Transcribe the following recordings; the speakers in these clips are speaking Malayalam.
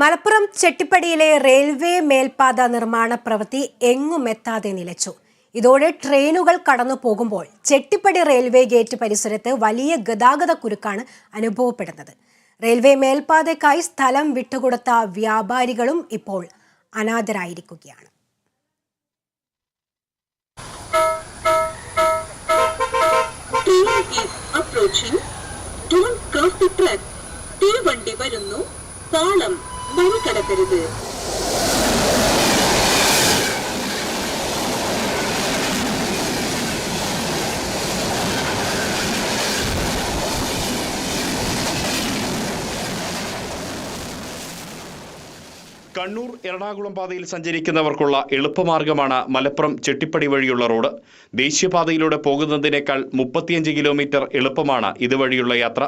മലപ്പുറം ചെട്ടിപ്പടിയിലെ റെയിൽവേ മേൽപ്പാത നിർമ്മാണ പ്രവൃത്തി എങ്ങും എത്താതെ നിലച്ചു. ഇതോടെ ട്രെയിനുകൾ കടന്നു പോകുമ്പോൾ ചെട്ടിപ്പടി റെയിൽവേ ഗേറ്റ് പരിസരത്ത് വലിയ ഗതാഗത കുരുക്കാണ് അനുഭവപ്പെടുന്നത്. റെയിൽവേ മേൽപ്പാതയ്ക്കായി സ്ഥലം വിട്ടുകൊടുത്ത വ്യാപാരികളും ഇപ്പോൾ അനാഥരായിരിക്കുകയാണ്. തീവണ്ടി വരുന്നു. പാളം. മറികടക്കരുത് കണ്ണൂർ എറണാകുളം പാതയിൽ സഞ്ചരിക്കുന്നവർക്കുള്ള എളുപ്പമാർഗമാണ് മലപ്പുറം ചെട്ടിപ്പടി വഴിയുള്ള റോഡ്. ദേശീയപാതയിലൂടെ പോകുന്നതിനേക്കാൾ മുപ്പത്തിയഞ്ച് കിലോമീറ്റർ എളുപ്പമാണ് ഇതുവഴിയുള്ള യാത്ര.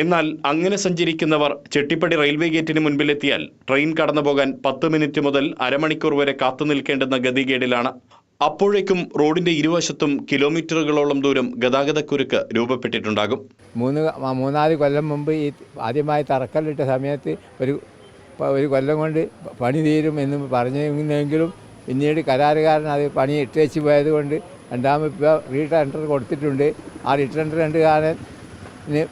എന്നാൽ അങ്ങനെ സഞ്ചരിക്കുന്നവർ ചെട്ടിപ്പടി റെയിൽവേ ഗേറ്റിന് മുൻപിലെത്തിയാൽ ട്രെയിൻ കടന്നുപോകാൻ പത്ത് മിനിറ്റ് മുതൽ അരമണിക്കൂർ വരെ കാത്തു നിൽക്കേണ്ടുന്ന ഗതികേടിലാണ്. അപ്പോഴേക്കും റോഡിന്റെ ഇരുവശത്തും കിലോമീറ്ററുകളോളം ദൂരം ഗതാഗതക്കുരുക്ക് രൂപപ്പെട്ടിട്ടുണ്ടാകും. മൂന്ന് മൂന്നാൽ കൊല്ലം മുമ്പ് ഈ ആദ്യമായി തറക്കല്ലിട്ട സമയത്ത് ഒരു ഒരു കൊല്ലം കൊണ്ട് പണി തീരും എന്ന് പറഞ്ഞെങ്കിലും പിന്നീട് കരാറുകാരൻ അത് പണി ഇട്ടേച്ച് പോയതുകൊണ്ട് പോയത് കൊണ്ട് രണ്ടാമത് ഇപ്പോൾ റീടെൻഡർ കൊടുത്തിട്ടുണ്ട്. ആ റീടെൻഡർ രണ്ടുകാരൻ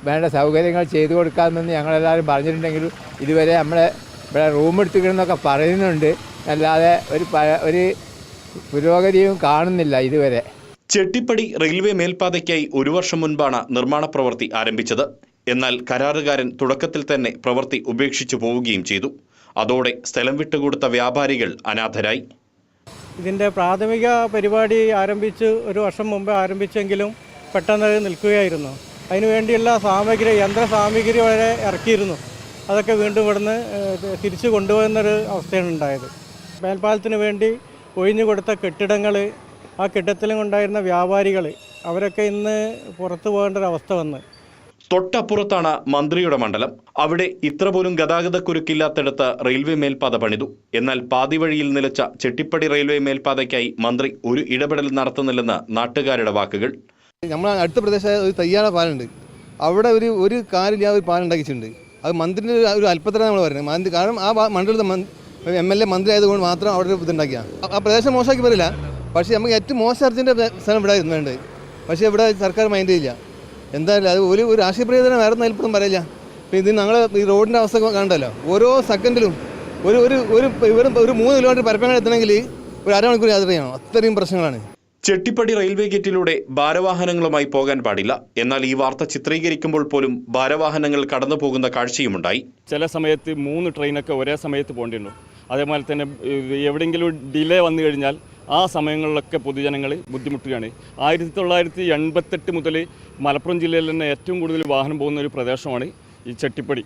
വേണ്ട സൗകര്യങ്ങൾ ചെയ്തു കൊടുക്കാമെന്ന് ഞങ്ങളെല്ലാവരും പറഞ്ഞിട്ടുണ്ടെങ്കിലും ഇതുവരെ നമ്മളെ ഇവിടെ റൂം എടുത്തിക്കണമെന്നൊക്കെ പറയുന്നുണ്ട്. അല്ലാതെ ഒരു ഒരു പുരോഗതിയും കാണുന്നില്ല ഇതുവരെ. ചെട്ടിപ്പടി റെയിൽവേ മേൽപ്പാതയ്ക്കായി ഒരു വർഷം മുൻപാണ് നിർമ്മാണ പ്രവൃത്തി ആരംഭിച്ചത്. എന്നാൽ കരാറുകാരൻ തുടക്കത്തിൽ തന്നെ പ്രവൃത്തി ഉപേക്ഷിച്ചു പോവുകയും ചെയ്തു. അതോടെ സ്ഥലം വിട്ടുകൊടുത്ത വ്യാപാരികൾ അനാഥരായി. ഇതിന്റെ പ്രാഥമിക പരിപാടി ആരംഭിച്ച് ഒരു വർഷം മുമ്പ് ആരംഭിച്ചെങ്കിലും പെട്ടെന്ന് നിൽക്കുകയായിരുന്നു. അതിനുവേണ്ടിയുള്ള സാമഗ്രി യന്ത്ര സാമഗ്രി വരെ ഇറക്കിയിരുന്നു. അതൊക്കെ വീണ്ടും ഇവിടുന്ന് തിരിച്ചു കൊണ്ടുപോകുന്നൊരു അവസ്ഥയാണ് ഉണ്ടായത്. മേൽപ്പാലത്തിന് വേണ്ടി ഒഴിഞ്ഞു കൊടുത്ത കെട്ടിടങ്ങൾ ആ കെട്ടിടത്തിലും ഉണ്ടായിരുന്ന വ്യാപാരികൾ അവരൊക്കെ ഇന്ന് പുറത്തു പോകേണ്ട ഒരു അവസ്ഥ വന്ന്. തൊട്ടപ്പുറത്താണ് മന്ത്രിയുടെ മണ്ഡലം. അവിടെ ഇത്ര പോലും ഗതാഗതക്കുരുക്കില്ലാത്തിടത്ത് റെയിൽവേ മേൽപ്പാത പണിതു. എന്നാൽ പാതി വഴിയിൽ നിലച്ച ചെട്ടിപ്പടി റെയിൽവേ മേൽപ്പാതയ്ക്കായി മന്ത്രി ഒരു ഇടപെടൽ നടത്തുന്നില്ലെന്ന് നാട്ടുകാരുടെ വാക്കുകൾ. നമ്മളെ അടുത്ത പ്രദേശമായ ഒരു തയ്യാറ പാലുണ്ട്. അവിടെ ഒരു ഒരു കാലില്ല ഒരു പാലുണ്ടാക്കിച്ചിട്ടുണ്ട് അത് മന്ത്രിന്റെ ഒരു ഒരു അല്പത്തരം നമ്മൾ പറയുന്നത്. മന്ത്രി കാരണം ആ മണ്ഡലത്തെ എം എൽ എ മന്ത്രി ആയതുകൊണ്ട് മാത്രം അവിടെ ഒരു ഇതുണ്ടാക്കിയ. ആ പ്രദേശം മോശമാക്കി പറയില്ല. പക്ഷേ നമുക്ക് ഏറ്റവും മോശം അർജന്റ് സ്ഥലം ഇവിടെ ആയിരുന്നു വേണ്ടത് പക്ഷേ ഇവിടെ സർക്കാർ മൈൻഡ് ചെയ്യില്ല. എന്തായാലും അത് ഒരു ഒരു പ്രയോജനം വേറെ അതിൽപ്പോഴും പറയില്ല. ഇപ്പം ഇത് ഞങ്ങൾ ഈ റോഡിന്റെ അവസ്ഥ കണ്ടല്ലോ. ഓരോ സെക്കൻഡിലും ഒരു ഒരു ഒരു ഒരു മൂന്ന് കിലോമീറ്റർ പരപ്പങ്ങൾ എത്തണമെങ്കിൽ ഒരു അരമണിക്കൂർ യാത്ര ചെയ്യണം. അത്രയും പ്രശ്നങ്ങളാണ്. ചെട്ടിപ്പടി റെയിൽവേ ഗേറ്റിലൂടെ ഭാരവാഹനങ്ങളുമായി പോകാൻ പാടില്ല. എന്നാൽ ഈ വാർത്ത ചിത്രീകരിക്കുമ്പോൾ പോലും ഭാരവാഹനങ്ങൾ കടന്നു പോകുന്ന കാഴ്ചയുമുണ്ടായി. ചില സമയത്ത് മൂന്ന് ട്രെയിനൊക്കെ ഒരേ സമയത്ത് പോകേണ്ടിയിരുന്നു അതേപോലെ തന്നെ എവിടെയെങ്കിലും ഡിലേ വന്നു കഴിഞ്ഞാൽ ആ സമയങ്ങളിലൊക്കെ പൊതുജനങ്ങൾ ബുദ്ധിമുട്ടുകയാണ്. ആയിരത്തി തൊള്ളായിരത്തി എൺപത്തെട്ട് മുതൽ മലപ്പുറം ജില്ലയിൽ തന്നെ ഏറ്റവും കൂടുതൽ വാഹനം പോകുന്ന ഒരു പ്രദേശമാണ് ഈ ചെട്ടിപ്പടി.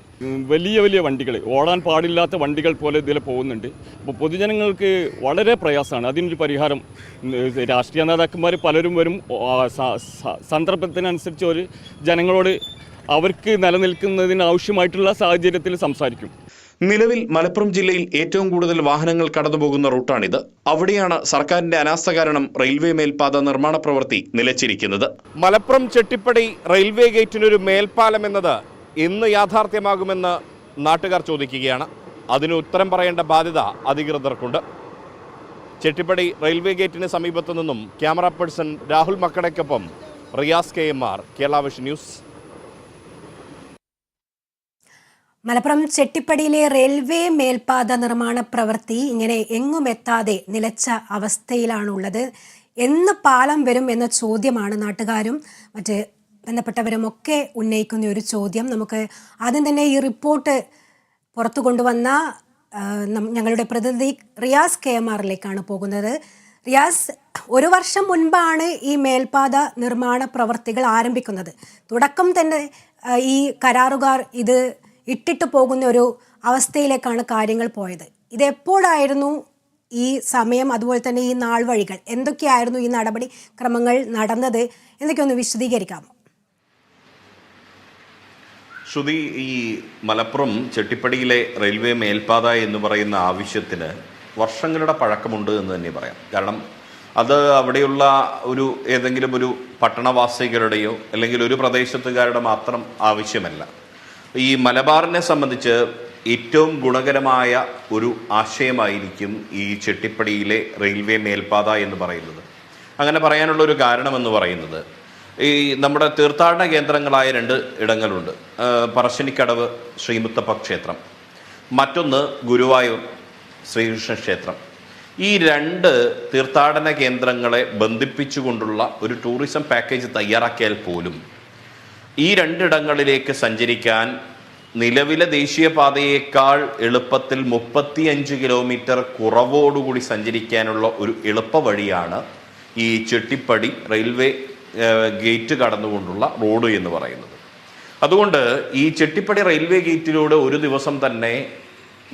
വലിയ വലിയ വണ്ടികൾ. ഓടാൻ പാടില്ലാത്ത വണ്ടികൾ പോലെ ഇതിൽ പോകുന്നുണ്ട്. അപ്പോൾ പൊതുജനങ്ങൾക്ക് വളരെ പ്രയാസമാണ്. അതിനൊരു പരിഹാരം രാഷ്ട്രീയ നേതാക്കന്മാർ പലരും വരും. സന്ദർഭത്തിനനുസരിച്ച് ഒരു ജനങ്ങളോട് അവർക്ക് നിലനിൽക്കുന്നതിന് ആവശ്യമായിട്ടുള്ള സാഹചര്യത്തിൽ സംസാരിക്കും. നിലവിൽ മലപ്പുറം ജില്ലയിൽ ഏറ്റവും കൂടുതൽ വാഹനങ്ങൾ കടന്നുപോകുന്ന റൂട്ടാണിത്. അവിടെയാണ് സർക്കാരിന്റെ അനാസ്ഥ കാരണം റെയിൽവേ മേൽപ്പാത നിർമ്മാണ പ്രവൃത്തി നിലച്ചിരിക്കുന്നത്. മലപ്പുറം ചെട്ടിപ്പടി റെയിൽവേ ഗേറ്റിനൊരു മേൽപ്പാലം എന്നത് എന്ന് യാഥാർത്ഥ്യമാകുമെന്ന് നാട്ടുകാർ ചോദിക്കുകയാണ്. അതിന് ഉത്തരം പറയേണ്ട ബാധ്യത അധികൃതർക്കുണ്ട്. ചെട്ടിപ്പടി റെയിൽവേ ഗേറ്റിന് സമീപത്തു നിന്നും camera person Rahul മക്കടയ്ക്കൊപ്പം Riyas K M R Keralavision news. Malappuram ചെട്ടിപ്പടിയിലെ railway മേൽപ്പാത നിർമ്മാണ പ്രവൃത്തി ഇങ്ങനെ എങ്ങും എത്താതെ നിലച്ച അവസ്ഥയിലാണുള്ളത്. എന്ന് പാലം വരും എന്ന ചോദ്യമാണ് നാട്ടുകാരും മറ്റ് ബന്ധപ്പെട്ടവരും ഒക്കെ ഉന്നയിക്കുന്ന ഒരു ചോദ്യം. നമുക്ക് ആദ്യം തന്നെ ഈ റിപ്പോർട്ട് പുറത്തു കൊണ്ടുവന്ന ഞങ്ങളുടെ പ്രതിനിധി റിയാസ് കെ എം ആറിലേക്കാണ് പോകുന്നത്. റിയാസ് ഒരു വർഷം മുൻപാണ് ഈ മേൽപ്പാത നിർമ്മാണ പ്രവർത്തികൾ ആരംഭിക്കുന്നത്. തുടക്കം തന്നെ ഈ കരാറുകാർ ഇത് ഇട്ടിട്ട് പോകുന്ന ഒരു അവസ്ഥയിലേക്കാണ് കാര്യങ്ങൾ പോയത്. ഇതെപ്പോഴായിരുന്നു ഈ സമയം അതുപോലെ തന്നെ ഈ നാൾ വഴികൾ? എന്തൊക്കെയായിരുന്നു ഈ നടപടി ക്രമങ്ങൾ നടന്നത്? എന്നൊക്കെ ഒന്ന് വിശദീകരിക്കാമോ? ശ്രുതി ഈ മലപ്പുറം ചെട്ടിപ്പടിയിലെ റെയിൽവേ മേൽപ്പാത എന്ന് പറയുന്ന ആവശ്യത്തിന് വർഷങ്ങളുടെ പഴക്കമുണ്ട് എന്ന് തന്നെ പറയാം. കാരണം അത് അവിടെയുള്ള ഒരു ഏതെങ്കിലും ഒരു പട്ടണവാസികളുടെയോ അല്ലെങ്കിൽ ഒരു പ്രദേശത്തുകാരുടെ മാത്രം ആവശ്യമല്ല. ഈ മലബാറിനെ സംബന്ധിച്ച് ഏറ്റവും ഗുണകരമായ ഒരു ആശയമായിരിക്കും ഈ ചെട്ടിപ്പടിയിലെ റെയിൽവേ മേൽപ്പാത എന്ന് പറയുന്നത്. അങ്ങനെ പറയാനുള്ള ഒരു കാരണമെന്ന് പറയുന്നത് ഈ നമ്മുടെ തീർത്ഥാടന കേന്ദ്രങ്ങളായ രണ്ട് ഇടങ്ങളുണ്ട്. പറശ്ശിനിക്കടവ് ശ്രീമുത്തപ്പ ക്ഷേത്രം. മറ്റൊന്ന് ഗുരുവായൂർ ശ്രീകൃഷ്ണ ക്ഷേത്രം. ഈ രണ്ട് തീർത്ഥാടന കേന്ദ്രങ്ങളെ ബന്ധിപ്പിച്ചുകൊണ്ടുള്ള ഒരു ടൂറിസം പാക്കേജ് തയ്യാറാക്കിയാൽ പോലും ഈ രണ്ടിടങ്ങളിലേക്ക് സഞ്ചരിക്കാൻ നിലവിലെ ദേശീയപാതയേക്കാൾ എളുപ്പത്തിൽ മുപ്പത്തിയഞ്ച് കിലോമീറ്റർ കുറവോടുകൂടി സഞ്ചരിക്കാനുള്ള ഒരു എളുപ്പ വഴിയാണ് ഈ ചെട്ടിപ്പടി റെയിൽവേ ഗേറ്റ് കടന്നുകൊണ്ടുള്ള റോഡ് എന്ന് പറയുന്നത്. അതുകൊണ്ട് ഈ ചെട്ടിപ്പടി റെയിൽവേ ഗേറ്റിലൂടെ ഒരു ദിവസം തന്നെ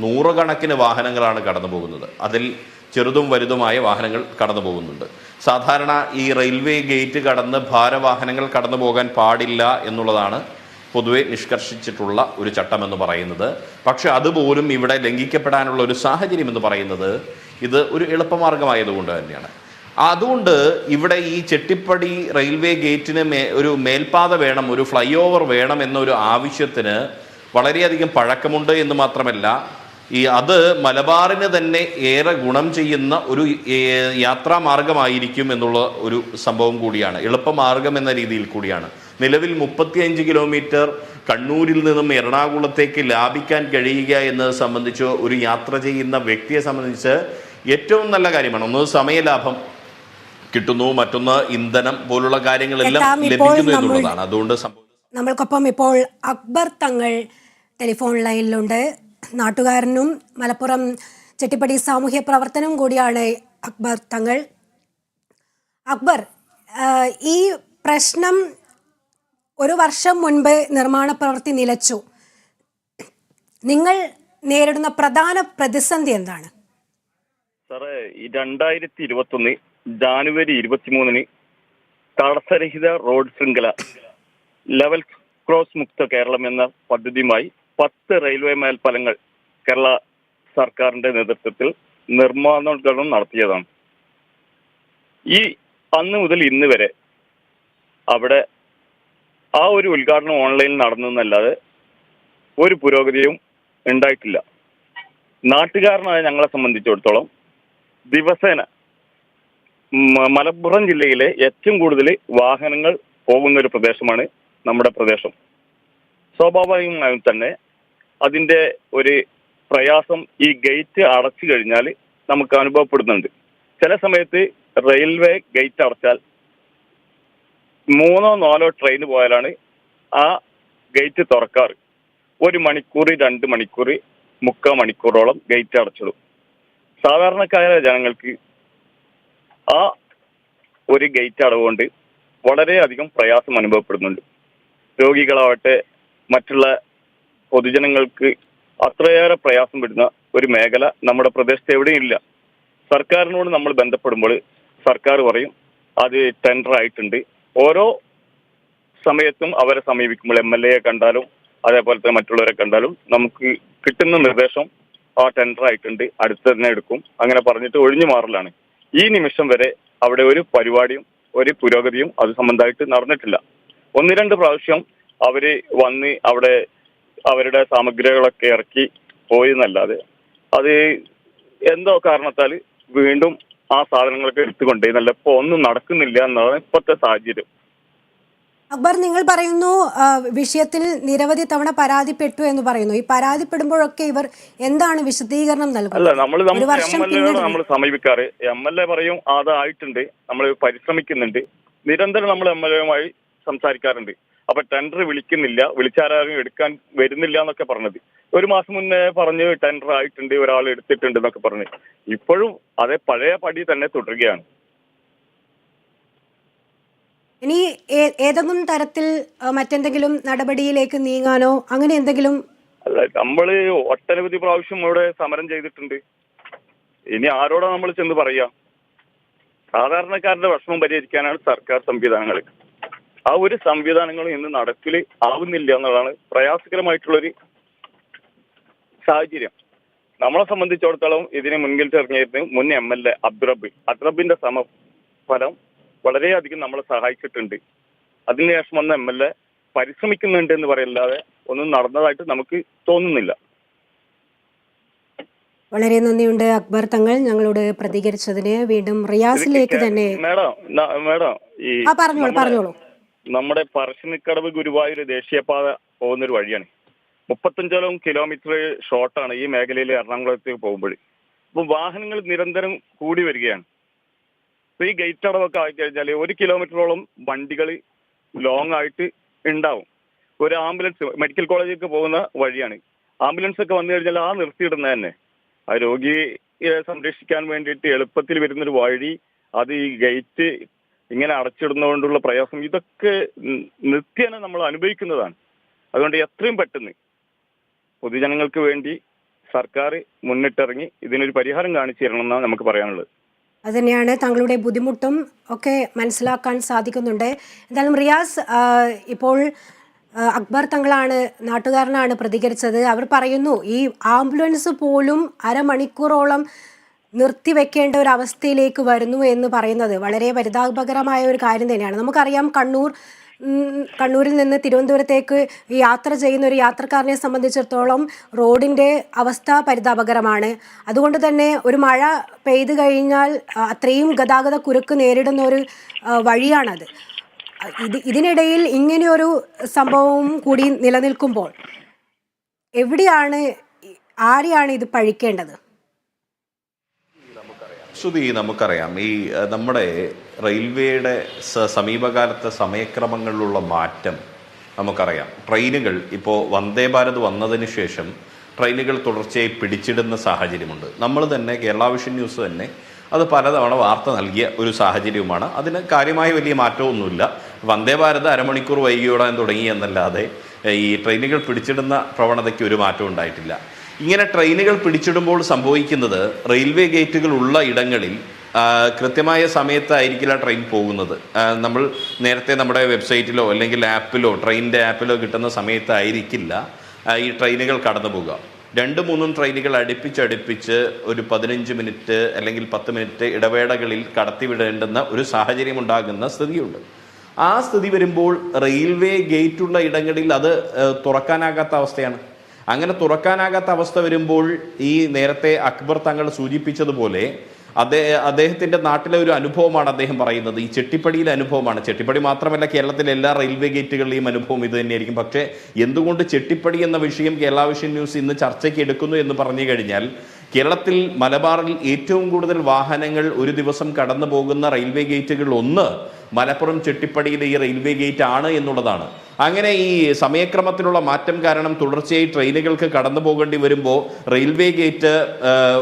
നൂറുകണക്കിന് വാഹനങ്ങളാണ് കടന്നു പോകുന്നത് അതിൽ ചെറുതും വലുതുമായ വാഹനങ്ങൾ കടന്നു പോകുന്നുണ്ട് സാധാരണ ഈ റെയിൽവേ ഗേറ്റ് കടന്ന് ഭാരവാഹനങ്ങൾ കടന്നു പോകാൻ പാടില്ല എന്നുള്ളതാണ് പൊതുവെ നിഷ്കർഷിച്ചിട്ടുള്ള ഒരു ചട്ടം എന്ന് പറയുന്നത്. പക്ഷെ അതുപോലും ഇവിടെ ലംഘിക്കപ്പെടാനുള്ള ഒരു സാഹചര്യം എന്ന് പറയുന്നത് ഇത് ഒരു എളുപ്പമാർഗമായതുകൊണ്ട് തന്നെയാണ്. അതുകൊണ്ട് ഇവിടെ ഈ ചെട്ടിപ്പടി റെയിൽവേ ഗേറ്റിന് മേ ഒരു മേൽപ്പാത വേണം ഒരു ഫ്ലൈ ഓവർ വേണം എന്നൊരു ആവശ്യത്തിന് വളരെയധികം പഴക്കമുണ്ട് എന്ന് മാത്രമല്ല ഈ അത് മലബാറിന് തന്നെ ഏറെ ഗുണം ചെയ്യുന്ന ഒരു യാത്രാ മാർഗമായിരിക്കും എന്നുള്ള ഒരു സംഭവം കൂടിയാണ്. എളുപ്പമാർഗം എന്ന രീതിയിൽ കൂടിയാണ്. നിലവിൽ മുപ്പത്തിയഞ്ച് കിലോമീറ്റർ കണ്ണൂരിൽ നിന്നും എറണാകുളത്തേക്ക് ലാഭിക്കാൻ കഴിയുക എന്നത് സംബന്ധിച്ച് ഒരു യാത്ര ചെയ്യുന്ന വ്യക്തിയെ സംബന്ധിച്ച് ഏറ്റവും നല്ല കാര്യമാണ്. ഒന്ന് സമയലാഭം. കിട്ടുന്നു മറ്റൊന്ന് ഇന്ധനം പോലുള്ള കാര്യങ്ങളെല്ലാം ലഭിക്കുന്നു എന്നുള്ളതാണ്. അതുകൊണ്ട് നമ്മൾക്കൊപ്പം ഇപ്പോൾ അക്ബർ തങ്ങൾ ടെലിഫോൺ ലൈനിലുണ്ട്. നാട്ടുകാരനും മലപ്പുറം ചെട്ടിപ്പടി സാമൂഹ്യ പ്രവർത്തനം കൂടിയാണ് അക്ബർ തങ്ങൾ. അക്ബർ ഈ പ്രശ്നം ഒരു വർഷം മുൻപ് നിർമ്മാണ പ്രവൃത്തി നിലച്ചു. നിങ്ങൾ നേരിടുന്ന പ്രധാന പ്രതിസന്ധി എന്താണ്? സാറേ ഈ രണ്ടായിരത്തി ഇരുപത്തി ഒന്ന് ജാനുവരി ഇരുപത്തിമൂന്നിന് തടസ്സരഹിത റോഡ് ശൃംഖല ലെവൽ ക്രോസ് മുക്ത കേരളം എന്ന പദ്ധതിയുമായി പത്ത് റെയിൽവേ മേൽപ്പാലങ്ങൾ കേരള സർക്കാരിന്റെ നേതൃത്വത്തിൽ നിർമ്മാണോദ്ഘാടനം നടത്തിയതാണ്. ഈ അന്ന് മുതൽ ഇന്ന് വരെ അവിടെ ആ ഒരു ഉദ്ഘാടനം ഓൺലൈനിൽ നടന്നു എന്നല്ലാതെ ഒരു പുരോഗതിയും ഉണ്ടായിട്ടില്ല. നാട്ടുകാരനായ ഞങ്ങളെ സംബന്ധിച്ചിടത്തോളം ദിവസേന മലപ്പുറം ജില്ലയിലെ ഏറ്റവും കൂടുതൽ വാഹനങ്ങൾ പോകുന്ന ഒരു പ്രദേശമാണ് നമ്മുടെ പ്രദേശം. സ്വാഭാവികമായും തന്നെ അതിന്റെ ഒരു പ്രയാസം ഈ ഗേറ്റ് അടച്ചു കഴിഞ്ഞാൽ നമുക്ക് അനുഭവപ്പെടുന്നുണ്ട്. ചില സമയത്ത് റെയിൽവേ ഗേറ്റ് അടച്ചാൽ മൂന്നോ നാലോ ട്രെയിൻ പോയാലാണ് ആ ഗേറ്റ് തുറക്കാറ്. ഒരു മണിക്കൂർ രണ്ട് മണിക്കൂർ മുക്കാൽ മണിക്കൂറോളം ഗേറ്റ് അടച്ചിടും. സാധാരണക്കാരായ ജനങ്ങൾക്ക് ആ ഒരു ഗേറ്റ് അടവുകൊണ്ട് വളരെയധികം പ്രയാസം അനുഭവപ്പെടുന്നുണ്ട്. രോഗികളാവട്ടെ മറ്റുള്ള പൊതുജനങ്ങൾക്ക് അത്രയേറെ പ്രയാസം വരുന്ന ഒരു മേഖല നമ്മുടെ പ്രദേശത്ത് എവിടെയും ഇല്ല സർക്കാരിനോട് നമ്മൾ ബന്ധപ്പെടുമ്പോൾ സർക്കാർ പറയും അത് ടെൻഡർ ആയിട്ടുണ്ട്. ഓരോ സമയത്തും അവരെ സമീപിക്കുമ്പോൾ എം എൽ എയെ കണ്ടാലും അതേപോലെ തന്നെ മറ്റുള്ളവരെ കണ്ടാലും നമുക്ക് കിട്ടുന്ന നിർദ്ദേശം ആ ടെൻഡർ ആയിട്ടുണ്ട് അടുത്ത് തന്നെ എടുക്കും. അങ്ങനെ പറഞ്ഞിട്ട് ഒഴിഞ്ഞു മാറലാണ്. ഈ നിമിഷം വരെ അവിടെ ഒരു പരിപാടിയും ഒരു പുരോഗതിയും അത് സംബന്ധമായിട്ട് നടന്നിട്ടില്ല. ഒന്ന് രണ്ട് പ്രാവശ്യം അവർ വന്ന് അവിടെ അവരുടെ സാമഗ്രികളൊക്കെ ഇറക്കി പോയി എന്നല്ലാതെ അത് എന്തോ കാരണത്താൽ വീണ്ടും ആ സാധനങ്ങളൊക്കെ എടുത്തുകൊണ്ടേ നല്ല ഇപ്പൊ ഒന്നും നടക്കുന്നില്ല എന്നാണ് ഇപ്പോഴത്തെ സാഹചര്യം. അക്ബർ നിങ്ങൾ പറയുന്നു വിഷയത്തിൽ നിരവധി തവണ പരാതിപ്പെട്ടു എന്ന് പറയുന്നു. ഈ പരാതിപ്പെടുമ്പോഴൊക്കെ ഇവർ എന്താണ് വിശദീകരണം നൽകുന്നത്? നമ്മൾ സമീപിക്കാറ്. എം എൽ എ പറയും അതായിട്ടുണ്ട് നമ്മൾ പരിശ്രമിക്കുന്നുണ്ട്. നിരന്തരം നമ്മൾ എം എൽ എയുമായി സംസാരിക്കാറുണ്ട്. അപ്പൊ ടെൻഡർ വിളിക്കുന്നില്ല. വിളിച്ചാരും എടുക്കാൻ വരുന്നില്ല എന്നൊക്കെ പറഞ്ഞത്. ഒരു മാസം മുന്നേ പറഞ്ഞ് ടെൻഡർ ആയിട്ടുണ്ട് ഒരാൾ എടുത്തിട്ടുണ്ട് എന്നൊക്കെ പറഞ്ഞ്. ഇപ്പോഴും അതേ പഴയ പടി തന്നെ തുടരുകയാണ്. ഇനി ഏതെങ്കിലും തരത്തിൽ മറ്റെന്തെങ്കിലും നടപടിയിലേക്ക് നീങ്ങാനോ അങ്ങനെ എന്തെങ്കിലും? അല്ല നമ്മൾ ഒട്ടനവധി പ്രാവശ്യം ഇവിടെ സമരം ചെയ്തിട്ടുണ്ട്. ഇനി ആരോടാ നമ്മൾ ചെന്ന് പറയാ? സാധാരണക്കാരുടെ വിഷമം പരിഹരിക്കാനാണ് സർക്കാർ സംവിധാനങ്ങൾ ആ ഒരു സംവിധാനങ്ങളും ഇന്ന് നടപ്പിൽ ആവുന്നില്ല എന്നുള്ളതാണ് പ്രയാസകരമായിട്ടുള്ളൊരു സാഹചര്യം. നമ്മളെ സംബന്ധിച്ചിടത്തോളം ഇതിനെ മുൻകിൽ തെരഞ്ഞെടുത്ത് മുൻ എം എൽ എ അബ്ദുറബ് അബ്ദുറബിന്റെ സമഫലം വളരെയധികം നമ്മളെ സഹായിച്ചിട്ടുണ്ട്. അതിനുശേഷം വന്ന എം എൽ എ പരിശ്രമിക്കുന്നുണ്ട് എന്ന് പറയല്ലാതെ ഒന്നും നടന്നതായിട്ട് നമുക്ക് തോന്നുന്നില്ല. വളരെ നന്ദിയുണ്ട് അക്ബർ. തങ്ങൾ ഞങ്ങളോട് പ്രതികരിച്ചതിന് വീണ്ടും റിയാസിലേക്ക് തന്നെ മേഡം മേഡം ഈ പറഞ്ഞോളൂ നമ്മുടെ- പറഞ്ഞോളൂ. നമ്മുടെ പറശ്ശിനിക്കടവ് ഗുരുവായൂർ ദേശീയപാത പോകുന്നൊരു വഴിയാണ്. മുപ്പത്തഞ്ചോളം കിലോമീറ്റർ ഷോർട്ടാണ് ഈ മേഖലയിൽ എറണാകുളത്തേക്ക് പോകുമ്പോൾ. അപ്പോൾ വാഹനങ്ങൾ നിരന്തരം കൂടി വരികയാണ്. ഈ ഗേറ്റ് അടവൊക്കെ ആയിക്കഴിഞ്ഞാൽ ഒരു കിലോമീറ്ററോളം വണ്ടികൾ ലോങ് ആയിട്ട് ഉണ്ടാവും ഒരു ആംബുലൻസ് മെഡിക്കൽ കോളേജിലേക്ക് പോകുന്ന വഴിയാണ്. ആംബുലൻസ് ഒക്കെ വന്നു കഴിഞ്ഞാൽ ആ നിർത്തിയിടുന്നത് തന്നെ. ആ രോഗിയെ സംരക്ഷിക്കാൻ വേണ്ടിയിട്ട് എളുപ്പത്തിൽ വരുന്നൊരു വഴി അത് ഈ ഗേറ്റ് ഇങ്ങനെ അടച്ചിടുന്നതുകൊണ്ടുള്ള പ്രയാസം. ഇതൊക്കെ നിത്യേന നമ്മൾ അനുഭവിക്കുന്നതാണ്. അതുകൊണ്ട് എത്രയും പെട്ടെന്ന് പൊതുജനങ്ങൾക്ക് വേണ്ടി സർക്കാർ മുന്നിട്ടിറങ്ങി ഇതിനൊരു പരിഹാരം കാണിച്ചു തരണമെന്നാണ് നമുക്ക് പറയാനുള്ളത്. അതുതന്നെയാണ് താങ്കളുടെ ബുദ്ധിമുട്ടും ഒക്കെ മനസ്സിലാക്കാൻ സാധിക്കുന്നുണ്ട്. എന്തായാലും റിയാസ് ഇപ്പോൾ അക്ബർ തങ്ങളാണ് നാട്ടുകാരനാണ് പ്രതികരിച്ചത്. അവർ പറയുന്നു ഈ ആംബുലൻസ് പോലും അരമണിക്കൂറോളം നിർത്തിവെക്കേണ്ട ഒരു അവസ്ഥയിലേക്ക് വരുന്നു എന്ന് പറയുന്നത് വളരെ പരിതാപകരമായ ഒരു കാര്യം തന്നെയാണ്. നമുക്കറിയാം കണ്ണൂർ കണ്ണൂരിൽ നിന്ന് തിരുവനന്തപുരത്തേക്ക് യാത്ര ചെയ്യുന്ന ഒരു യാത്രക്കാരനെ സംബന്ധിച്ചിടത്തോളം റോഡിന്റെ അവസ്ഥ പരിതാപകരമാണ്. അതുകൊണ്ട് തന്നെ ഒരു മഴ പെയ്തു കഴിഞ്ഞാൽ അത്രയും ഗതാഗത കുരുക്ക് നേരിടുന്ന ഒരു വഴിയാണത്. ഇത് ഇതിനിടയിൽ ഇങ്ങനെയൊരു സംഭവവും കൂടി നിലനിൽക്കുമ്പോൾ എവിടെയാണ് ആരെയാണ് ഇത് പഴിക്കേണ്ടത്? ശ്രുതി നമുക്കറിയാം. ഈ നമ്മുടെ റെയിൽവേയുടെ സമീപകാലത്തെ സമയക്രമങ്ങളിലുള്ള മാറ്റം നമുക്കറിയാം. ട്രെയിനുകൾ ഇപ്പോൾ വന്ദേ ഭാരത് വന്നതിന് ശേഷം ട്രെയിനുകൾ തുടർച്ചയായി പിടിച്ചിടുന്ന സാഹചര്യമുണ്ട്. നമ്മൾ തന്നെ കേരള വിഷൻ ന്യൂസ് തന്നെ അത് പലതവണ വാർത്ത നൽകിയ ഒരു സാഹചര്യവുമാണ്. അതിന് കാര്യമായ വലിയ മാറ്റമൊന്നുമില്ല. വന്ദേ ഭാരത് അരമണിക്കൂർ വൈകിയോടാൻ തുടങ്ങി എന്നല്ലാതെ ഈ ട്രെയിനുകൾ പിടിച്ചിടുന്ന പ്രവണതയ്ക്ക് ഒരു മാറ്റം ഉണ്ടായിട്ടില്ല. ഇങ്ങനെ ട്രെയിനുകൾ പിടിച്ചിടുമ്പോൾ സംഭവിക്കുന്നത് റെയിൽവേ ഗേറ്റുകൾ ഉള്ള ഇടങ്ങളിൽ കൃത്യമായ സമയത്തായിരിക്കില്ല ട്രെയിൻ പോകുന്നത്. നമ്മൾ നേരത്തെ നമ്മുടെ വെബ്സൈറ്റിലോ അല്ലെങ്കിൽ ആപ്പിലോ ട്രെയിനിന്റെ ആപ്പിലോ കിട്ടുന്ന സമയത്തായിരിക്കില്ല ഈ ട്രെയിനുകൾ കടന്നു പോകുക രണ്ട് മൂന്നും ട്രെയിനുകൾ അടുപ്പിച്ചടുപ്പിച്ച് ഒരു പതിനഞ്ച് മിനിറ്റ് അല്ലെങ്കിൽ പത്ത് മിനിറ്റ് ഇടവേളകളിൽ കടത്തിവിടേണ്ടുന്ന ഒരു സാഹചര്യം ഉണ്ടാകുന്ന സ്ഥിതിയുണ്ട്. ആ സ്ഥിതി വരുമ്പോൾ റെയിൽവേ ഗേറ്റുള്ള ഇടങ്ങളിൽ അത് തുറക്കാനാകാത്ത അവസ്ഥയാണ്. അങ്ങനെ തുറക്കാനാകാത്ത അവസ്ഥ വരുമ്പോൾ ഈ നേരത്തെ അക്ബർ തങ്ങൾ സൂചിപ്പിച്ചതുപോലെ അതേ അദ്ദേഹത്തിന്റെ നാട്ടിലെ ഒരു അനുഭവമാണ് അദ്ദേഹം പറയുന്നത്. ഈ ചെട്ടിപ്പടിയിലെ അനുഭവമാണ്. ചെട്ടിപ്പടി മാത്രമല്ല കേരളത്തിലെ എല്ലാ റെയിൽവേ ഗേറ്റുകളിലെയും അനുഭവം ഇത് തന്നെയായിരിക്കും. പക്ഷേ എന്തുകൊണ്ട് ചെട്ടിപ്പടി എന്ന വിഷയം കേരള വിഷൻ ന്യൂസ് ഇന്ന് ചർച്ചയ്ക്ക് എടുക്കുന്നു എന്ന് പറഞ്ഞു കഴിഞ്ഞാൽ കേരളത്തിൽ മലബാറിൽ ഏറ്റവും കൂടുതൽ വാഹനങ്ങൾ ഒരു ദിവസം കടന്നു പോകുന്ന റെയിൽവേ ഗേറ്റുകൾ ഒന്ന് മലപ്പുറം ചെട്ടിപ്പടിയിലെ ഈ റെയിൽവേ ഗേറ്റ് ആണ് എന്നുള്ളതാണ്. അങ്ങനെ ഈ സമയക്രമത്തിലുള്ള മാറ്റം കാരണം തുടർച്ചയായി ട്രെയിനുകൾക്ക് കടന്നു പോകേണ്ടി വരുമ്പോൾ റെയിൽവേ ഗേറ്റ്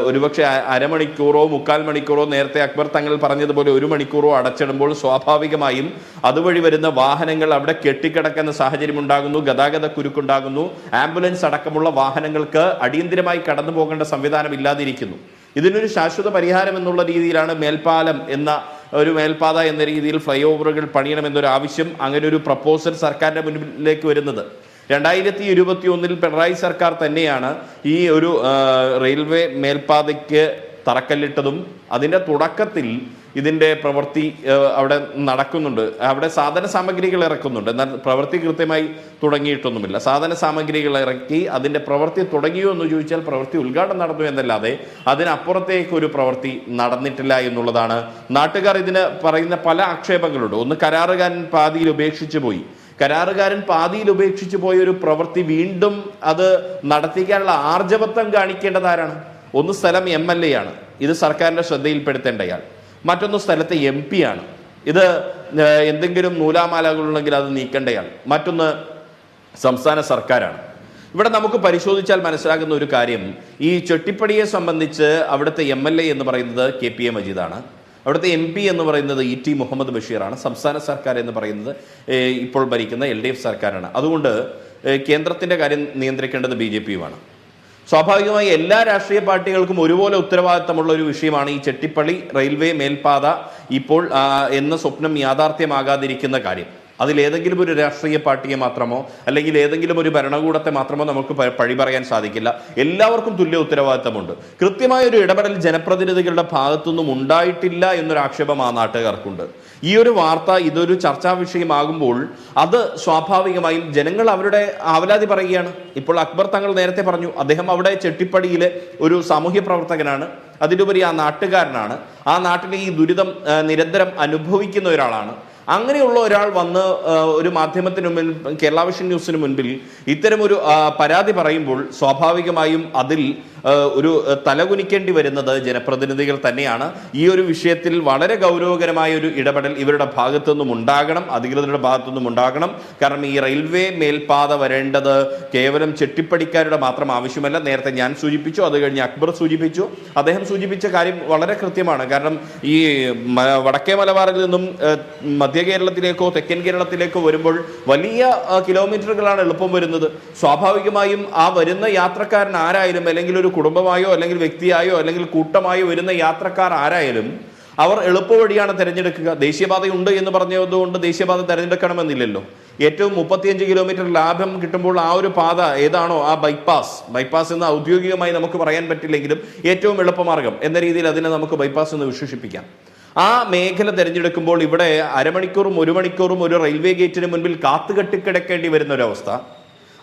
ഒരുപക്ഷെ അരമണിക്കൂറോ മുക്കാൽ മണിക്കൂറോ നേരത്തെ അക്ബർ തങ്ങൾ പറഞ്ഞതുപോലെ ഒരു മണിക്കൂറോ അടച്ചിടുമ്പോൾ സ്വാഭാവികമായും അതുവഴി വരുന്ന വാഹനങ്ങൾ അവിടെ കെട്ടിക്കിടക്കുന്ന സാഹചര്യം ഉണ്ടാകുന്നു ഗതാഗത കുരുക്കുണ്ടാകുന്നു ആംബുലൻസ് അടക്കമുള്ള വാഹനങ്ങൾക്ക് അടിയന്തിരമായി കടന്നു പോകേണ്ട സംവിധാനം ഇല്ലാതിരിക്കുന്നു. ഇതിനൊരു ശാശ്വത പരിഹാരം എന്നുള്ള രീതിയിലാണ് മേൽപ്പാലം എന്ന ഒരു മേൽപ്പാത എന്ന രീതിയിൽ ഫ്ലൈ ഓവറുകൾ പണിയണമെന്നൊരു ആവശ്യം അങ്ങനെ ഒരു പ്രപ്പോസൽ സർക്കാരിന്റെ മുന്നിലേക്ക് വരുന്നത്. രണ്ടായിരത്തി ഇരുപത്തി ഒന്നിൽ പിണറായി സർക്കാർ തന്നെയാണ് ഈ ഒരു റെയിൽവേ മേൽപ്പാതയ്ക്ക് തറക്കല്ലിട്ടതും അതിന്റെ തുടക്കത്തിൽ ഇതിന്റെ പ്രവൃത്തി അവിടെ നടക്കുന്നുണ്ട്. അവിടെ സാധന സാമഗ്രികൾ ഇറക്കുന്നുണ്ട്. എന്നാൽ പ്രവൃത്തി കൃത്യമായി തുടങ്ങിയിട്ടൊന്നുമില്ല. സാധന സാമഗ്രികൾ ഇറക്കി അതിന്റെ പ്രവൃത്തി തുടങ്ങിയോ എന്ന് ചോദിച്ചാൽ പ്രവൃത്തി ഉദ്ഘാടനം നടന്നു എന്നല്ലാതെ അതിനപ്പുറത്തേക്ക് ഒരു പ്രവൃത്തി നടന്നിട്ടില്ല എന്നുള്ളതാണ്. നാട്ടുകാർ ഇതിന് പറയുന്ന പല ആക്ഷേപങ്ങളുണ്ട്. ഒന്ന് കരാറുകാരൻ പാതിയിൽ ഉപേക്ഷിച്ചു പോയി. കരാറുകാരൻ പാതിയിൽ ഉപേക്ഷിച്ചു പോയ ഒരു പ്രവൃത്തി വീണ്ടും അത് നടത്തിക്കാനുള്ള ആർജവത്വം കാണിക്കേണ്ടത് ആരാണ്? ഒന്ന് സ്ഥലം എം എൽ എ ആണ്. ഇത് സർക്കാരിന്റെ ശ്രദ്ധയിൽപ്പെടുത്തേണ്ടയാൾ മറ്റൊന്ന് സ്ഥലത്തെ എം പി ആണ്. ഇത് എന്തെങ്കിലും നൂലാമാലകളുണ്ടെങ്കിൽ അത് നീക്കേണ്ടയാണ്. മറ്റൊന്ന് സംസ്ഥാന സർക്കാരാണ്. ഇവിടെ നമുക്ക് പരിശോധിച്ചാൽ മനസ്സിലാകുന്ന ഒരു കാര്യം ഈ ചെട്ടിപ്പടിയെ സംബന്ധിച്ച് അവിടുത്തെ എം എൽ എ എന്ന് പറയുന്നത് കെ പി എ മജീദാണ്. അവിടുത്തെ എം പി എന്ന് പറയുന്നത് ഇ ടി മുഹമ്മദ് ബഷീറാണ്. സംസ്ഥാന സർക്കാർ എന്ന് പറയുന്നത് ഇപ്പോൾ ഭരിക്കുന്ന എൽ ഡി എഫ് സർക്കാരാണ്. അതുകൊണ്ട് കേന്ദ്രത്തിന്റെ കാര്യം നിയന്ത്രിക്കേണ്ടത് ബി ജെ പിയുമാണ് സ്വാഭാവികമായി എല്ലാ രാഷ്ട്രീയ പാർട്ടികൾക്കും ഒരുപോലെ ഉത്തരവാദിത്തമുള്ള ഒരു വിഷയമാണ് ഈ ചെട്ടിപ്പള്ളി റെയിൽവേ മേൽപ്പാത ഇപ്പോൾ എന്ന സ്വപ്നം യാഥാർത്ഥ്യമാകാതിരിക്കുന്ന കാര്യം. അതിൽ ഏതെങ്കിലും ഒരു രാഷ്ട്രീയ പാർട്ടിയെ മാത്രമോ അല്ലെങ്കിൽ ഏതെങ്കിലും ഒരു ഭരണകൂടത്തെ മാത്രമോ നമുക്ക് പഴി പറയാൻ സാധിക്കില്ല. എല്ലാവർക്കും തുല്യ ഉത്തരവാദിത്തമുണ്ട്. കൃത്യമായ ഒരു ഇടപെടൽ ജനപ്രതിനിധികളുടെ ഭാഗത്തുനിന്നും ഉണ്ടായിട്ടില്ല എന്നൊരു ആക്ഷേപം ആ നാട്ടുകാർക്കുണ്ട്. ഈ ഒരു വാർത്ത ഇതൊരു ചർച്ചാ വിഷയമാകുമ്പോൾ അത് സ്വാഭാവികമായും ജനങ്ങൾ അവരുടെ ആവലാതി പറയുകയാണ്. ഇപ്പോൾ അക്ബർ തങ്ങൾ നേരത്തെ പറഞ്ഞു അദ്ദേഹം അവിടെ ചെട്ടിപ്പടിയിലെ ഒരു സാമൂഹ്യ പ്രവർത്തകനാണ്. അതിലുപരി ആ നാട്ടുകാരനാണ്. ആ നാട്ടിലെ ഈ ദുരിതം നിരന്തരം അനുഭവിക്കുന്ന ഒരാളാണ്. അങ്ങനെയുള്ള ഒരാൾ വന്ന് ഒരു മാധ്യമത്തിന് മുമ്പിൽ കേരളാവിഷൻ ന്യൂസിന് മുൻപിൽ ഇത്തരമൊരു പരാതി പറയുമ്പോൾ സ്വാഭാവികമായും അതിൽ ഒരു തലകുനിക്കേണ്ടി വരുന്നത് ജനപ്രതിനിധികൾ തന്നെയാണ്. ഈ ഒരു വിഷയത്തിൽ വളരെ ഗൗരവകരമായ ഒരു ഇടപെടൽ ഇവരുടെ ഭാഗത്തു നിന്നും ഉണ്ടാകണം അധികൃതരുടെ ഭാഗത്തു നിന്നും ഉണ്ടാകണം. കാരണം ഈ റെയിൽവേ മേൽപ്പാത വരേണ്ടത് കേവലം ചെട്ടിപ്പടിക്കാരുടെ മാത്രം ആവശ്യമല്ല. നേരത്തെ ഞാൻ സൂചിപ്പിച്ചു അത് കഴിഞ്ഞ് അക്ബർ സൂചിപ്പിച്ചു. അദ്ദേഹം സൂചിപ്പിച്ച കാര്യം വളരെ കൃത്യമാണ്. കാരണം ഈ വടക്കേ മലബാറിൽ നിന്നും മധ്യ കേരളത്തിലേക്കോ തെക്കൻ കേരളത്തിലേക്കോ വരുമ്പോൾ വലിയ കിലോമീറ്ററുകളാണ് എളുപ്പം വരുന്നത്. സ്വാഭാവികമായും ആ വരുന്ന യാത്രക്കാരൻ ആരായാലും അല്ലെങ്കിൽ ഒരു കുടുംബമായോ അല്ലെങ്കിൽ വ്യക്തിയായോ അല്ലെങ്കിൽ കൂട്ടമായോ വരുന്ന യാത്രക്കാർ ആരായാലും അവർ എളുപ്പവഴിയാണ് തിരഞ്ഞെടുക്കുക. ദേശീയപാതയുണ്ട് എന്ന് പറഞ്ഞതുകൊണ്ട് ദേശീയപാത തിരഞ്ഞെടുക്കണമെന്നില്ലല്ലോ. ഏറ്റവും മുപ്പത്തിയഞ്ച് കിലോമീറ്റർ ലാഭം കിട്ടുമ്പോൾ ആ ഒരു പാത ഏതാണോ ആ ബൈപ്പാസ് ബൈപ്പാസ് എന്ന് ഔദ്യോഗികമായി നമുക്ക് പറയാൻ പറ്റില്ലെങ്കിലും ഏറ്റവും എളുപ്പമാർഗം എന്ന രീതിയിൽ അതിനെ നമുക്ക് ബൈപ്പാസ് എന്ന് വിശേഷിപ്പിക്കാം. ആ മേഖല തിരഞ്ഞെടുക്കുമ്പോൾ ഇവിടെ അരമണിക്കൂറും ഒരു മണിക്കൂറും ഒരു റെയിൽവേ ഗേറ്റിന് മുൻപിൽ കാത്തുകെട്ടിക്കിടക്കേണ്ടി വരുന്ന ഒരവസ്ഥ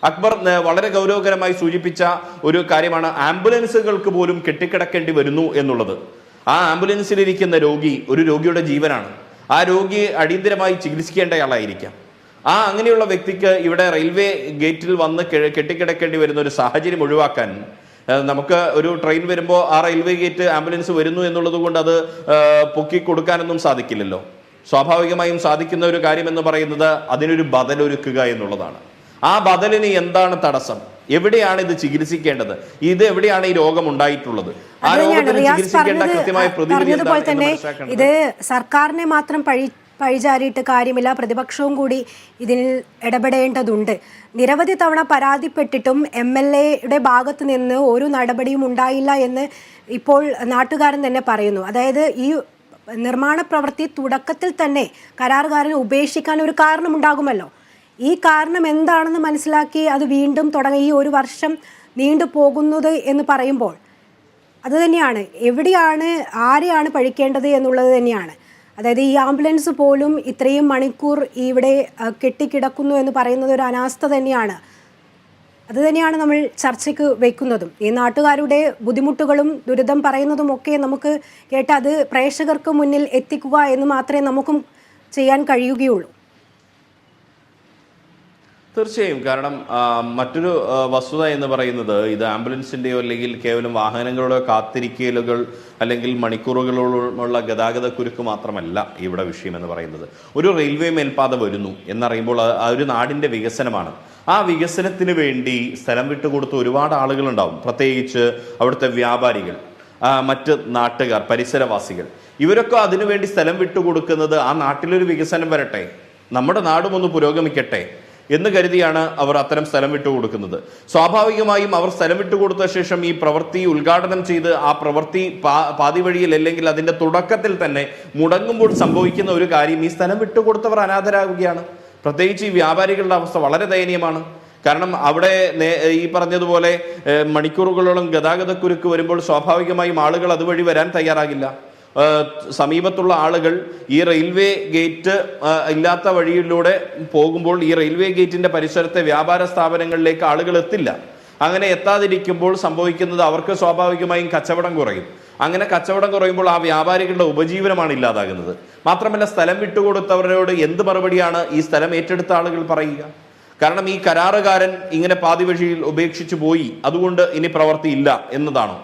അക്ബർ വളരെ ഗൗരവകരമായി സൂചിപ്പിച്ച ഒരു കാര്യമാണ് ആംബുലൻസുകൾക്ക് പോലും കെട്ടിക്കിടക്കേണ്ടി വരുന്നു എന്നുള്ളത്. ആ ആംബുലൻസിലിരിക്കുന്ന രോഗി ഒരു രോഗിയുടെ ജീവനാണ്. ആ രോഗിയെ അടിയന്തരമായി ചികിത്സിക്കേണ്ടയാളായിരിക്കാം ആ അങ്ങനെയുള്ള വ്യക്തിക്ക് ഇവിടെ റെയിൽവേ ഗേറ്റിൽ വന്ന് കെട്ടിക്കിടക്കേണ്ടി വരുന്ന ഒരു സാഹചര്യം ഒഴിവാക്കാൻ നമുക്ക് ഒരു ട്രെയിൻ വരുമ്പോൾ ആ റെയിൽവേ ഗേറ്റ് ആംബുലൻസ് വരുന്നു എന്നുള്ളത് കൊണ്ട് അത് പൊക്കി കൊടുക്കാനൊന്നും സാധിക്കില്ലല്ലോ. സ്വാഭാവികമായും സാധിക്കുന്ന ഒരു കാര്യം എന്ന് പറയുന്നത് അതിനൊരു ബദലൊരുക്കുക എന്നുള്ളതാണ്. ആ ബദലിന് എന്താണ് തടസ്സം? എവിടെയാണ് ഇത് ചികിത്സിക്കേണ്ടത്? ഇത് എവിടെയാണ് ഈ രോഗം ഉണ്ടായിട്ടുള്ളത്? ആ രോഗത്തിന് ചികിത്സിക്കേണ്ട കൃത്യമായ പ്രതിവിധി പറഞ്ഞതുപോലെ തന്നെ ഇത് സർക്കാരിനെ മാത്രം പഴി പഴിചാരിയിട്ട് കാര്യമില്ല. പ്രതിപക്ഷവും കൂടി ഇതിൽ ഇടപെടേണ്ടതുണ്ട്. നിരവധി തവണ പരാതിപ്പെട്ടിട്ടും എം എൽ എയുടെ ഭാഗത്ത് നിന്ന് ഒരു നടപടിയും ഉണ്ടായില്ല എന്ന് ഇപ്പോൾ നാട്ടുകാരൻ തന്നെ പറയുന്നു. അതായത് ഈ നിർമ്മാണ പ്രവൃത്തി തുടക്കത്തിൽ തന്നെ കരാറുകാരനെ ഉപേക്ഷിക്കാൻ ഒരു കാരണമുണ്ടാകുമല്ലോ. ഈ കാരണം എന്താണെന്ന് മനസ്സിലാക്കി അത് വീണ്ടും തുടങ്ങി. ഈ ഒരു വർഷം നീണ്ടു പോകുന്നത് എന്ന് പറയുമ്പോൾ അത് തന്നെയാണ്. എവിടെയാണ് ആരെയാണ് പഴിക്കേണ്ടത് എന്നുള്ളത് തന്നെയാണ്. അതായത് ഈ ആംബുലൻസ് പോലും ഇത്രയും മണിക്കൂർ ഇവിടെ കെട്ടിക്കിടക്കുന്നു എന്ന് പറയുന്നത് ഒരു അനാസ്ഥ തന്നെയാണ്. അത് തന്നെയാണ് നമ്മൾ ചർച്ചയ്ക്ക് വെക്കുന്നതും ഈ നാട്ടുകാരുടെ ബുദ്ധിമുട്ടുകളും ദുരിതം പറയുന്നതും ഒക്കെ നമുക്ക് കേട്ട് അത് പ്രേക്ഷകർക്ക് മുന്നിൽ എത്തിക്കുക എന്ന് മാത്രമേ നമുക്കും ചെയ്യാൻ കഴിയുകയുള്ളൂ. തീർച്ചയായും. കാരണം മറ്റൊരു വസ്തുത എന്ന് പറയുന്നത് ഇത് ആംബുലൻസിന്റെയോ അല്ലെങ്കിൽ കേവലം വാഹനങ്ങളുടെ കാത്തിരിക്കലുകൾ അല്ലെങ്കിൽ മണിക്കൂറുകളോളമുള്ള ഗതാഗത കുരുക്ക് മാത്രമല്ല ഇവിടെ വിഷയം എന്ന് പറയുന്നത്. ഒരു റെയിൽവേ മേൽപ്പാത വരുന്നു എന്നറിയുമ്പോൾ ആ ഒരു നാടിന്റെ വികസനമാണ്. ആ വികസനത്തിന് വേണ്ടി സ്ഥലം വിട്ടുകൊടുത്ത ഒരുപാട് ആളുകളുണ്ടാവും. പ്രത്യേകിച്ച് അവിടുത്തെ വ്യാപാരികൾ മറ്റ് നാട്ടുകാർ പരിസരവാസികൾ. ഇവരൊക്കെ അതിനുവേണ്ടി സ്ഥലം വിട്ടുകൊടുക്കുന്നത് ആ നാട്ടിലൊരു വികസനം വരട്ടെ. നമ്മുടെ നാടും ഒന്ന് പുരോഗമിക്കട്ടെ. എന്ന് കരുതിയാണ് അവർ അത്തരം സ്ഥലം വിട്ടുകൊടുക്കുന്നത് സ്വാഭാവികമായും അവർ സ്ഥലം വിട്ടുകൊടുത്ത ശേഷം ഈ പ്രവൃത്തി ഉദ്ഘാടനം ചെയ്ത് ആ പ്രവൃത്തി പാതി വഴിയിൽ അല്ലെങ്കിൽ അതിന്റെ തുടക്കത്തിൽ തന്നെ മുടങ്ങുമ്പോൾ സംഭവിക്കുന്ന ഒരു കാര്യം ഈ സ്ഥലം വിട്ടുകൊടുത്തവർ അനാഥരാകുകയാണ്. പ്രത്യേകിച്ച് ഈ വ്യാപാരികളുടെ അവസ്ഥ വളരെ ദയനീയമാണ്. കാരണം അവിടെ ഈ പറഞ്ഞതുപോലെ മണിക്കൂറുകളോളം ഗതാഗതക്കുരുക്ക് വരുമ്പോൾ സ്വാഭാവികമായും ആളുകൾ അതുവഴി വരാൻ തയ്യാറാകില്ല. സമീപത്തുള്ള ആളുകൾ ഈ റെയിൽവേ ഗേറ്റ് ഇല്ലാത്ത വഴിയിലൂടെ പോകുമ്പോൾ ഈ റെയിൽവേ ഗേറ്റിന്റെ പരിസരത്തെ വ്യാപാര സ്ഥാപനങ്ങളിലേക്ക് ആളുകൾ എത്തില്ല. അങ്ങനെ എത്താതിരിക്കുമ്പോൾ സംഭവിക്കുന്നത് അവർക്ക് സ്വാഭാവികമായും കച്ചവടം കുറയും. അങ്ങനെ കച്ചവടം കുറയുമ്പോൾ ആ വ്യാപാരികളുടെ ഉപജീവനമാണ് ഇല്ലാതാകുന്നത്. മാത്രമല്ല സ്ഥലം വിട്ടുകൊടുത്തവരോട് എന്ത് മറുപടിയാണ് ഈ സ്ഥലം ഏറ്റെടുത്ത ആളുകൾ പറയുക? കാരണം ഈ കരാറുകാരൻ ഇങ്ങനെ പാതി വഴിയിൽ ഉപേക്ഷിച്ചു പോയി. അതുകൊണ്ട് ഇനി പ്രവൃത്തിയില്ല എന്നതാണോ.